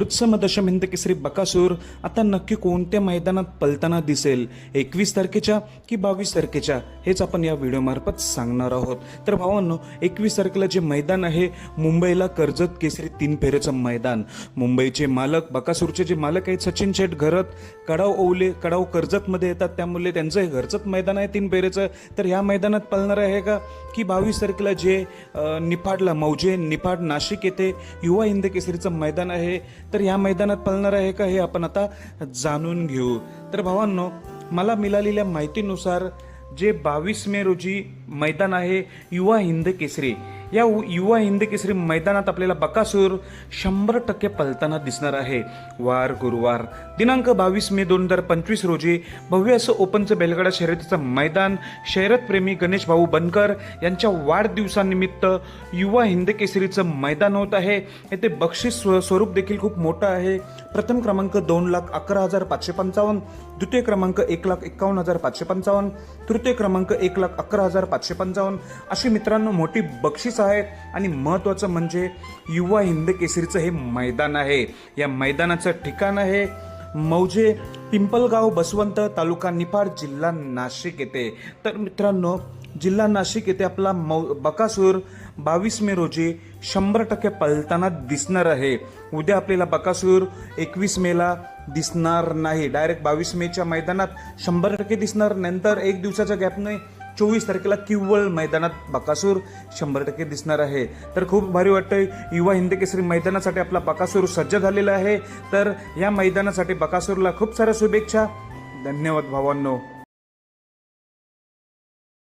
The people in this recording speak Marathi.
वृत्सम दशम हिंद केसरी बकासूर आता नक्की कोणत्या मैदानात पलताना दिसेल? एकवीस तारखेच्या की बावीस तारखेच्या? हेच आपण या व्हिडिओमार्फत सांगणार आहोत. तर भावांनो एकवीस तारखेला जे मैदान आहे मुंबईला कर्जत केसरी तीन फेरेचं मैदान. मुंबईचे मालक बकासूरचे जे मालक आहेत सचिन शेठ घरत कडाव ओवले कडाव कर्जतमध्ये येतात. त्यामुळे त्यांचं हे घरचंच मैदान आहे तीन फेरेचं तर ह्या मैदानात पलणार आहे का? की बावीस तारखेला जे निफाडला मौजे निफाड नाशिक येथे युवा हिंद केसरीचं मैदान आहे. तर ह्या मैदानात पळणार आहे का हे आपण आता जाणून घेऊ. तर भावांनो मला मिळालेल्या माहितीनुसार जे बावीस मे रोजी मैदान आहे युवा हिंद केसरी. या उ- युवा हिंद केसरी मैदानात आपल्याला बकासूर शंभर टक्के पलताना दिसणार आहे. वार गुरुवार दिनांक बावीस मे दोन हजार पंचवीस रोजी भव्य असं ओपनचं बेलगडा शर्यतीचं मैदान शर्यतप्रेमी गणेश भाऊ बनकर यांच्या वाढदिवसानिमित्त युवा हिंद केसरीचं मैदान होत आहे. येथे बक्षीस स्व- स्वरूप देखील खूप मोठं आहे. प्रथम क्रमांक दोन लाख अकरा हजार पाचशे पंचावन्न द्वितीय क्रमांक एक लाख एकावन्न हजार पाचशे पंचावन्न तृतीय क्रमांक एक लाख अकरा हजार पाचशे पंचावन्न. अशी मित्रांनो मोठी बक्षीस आहेत आणि महत्त्वाचं म्हणजे युवा हिंद केसरीचं हे मैदान आहे. या मैदानाचं ठिकाण आहे मौजे पिंपलगाव बसवंत तालुका निफाड जिल्हा नाशिक येथे. तर मित्रांनो जिल्हा नाशिक येथे आपला मौ बकासूर बावीस मे रोजी शंभर टक्के पलताना दिसणार आहे. उद्या आपल्याला बकासूर एकवीस मेला दिसणार नाही. डायरेक्ट बावीस मेच्या मैदानात शंभर टक्के दिसणार. नंतर एक दिवसाच्या गॅपने चोवीस तारखेला किव्वळ मैदानात बकासूर शंभर टक्के दिसणार आहे. तर खूप भारी वाटतंय युवा हिंद केसरी मैदानासाठी आपला बकासूर सज्ज झालेला आहे. तर या मैदानासाठी बकासूरला खूप साऱ्या शुभेच्छा. धन्यवाद भावांनो.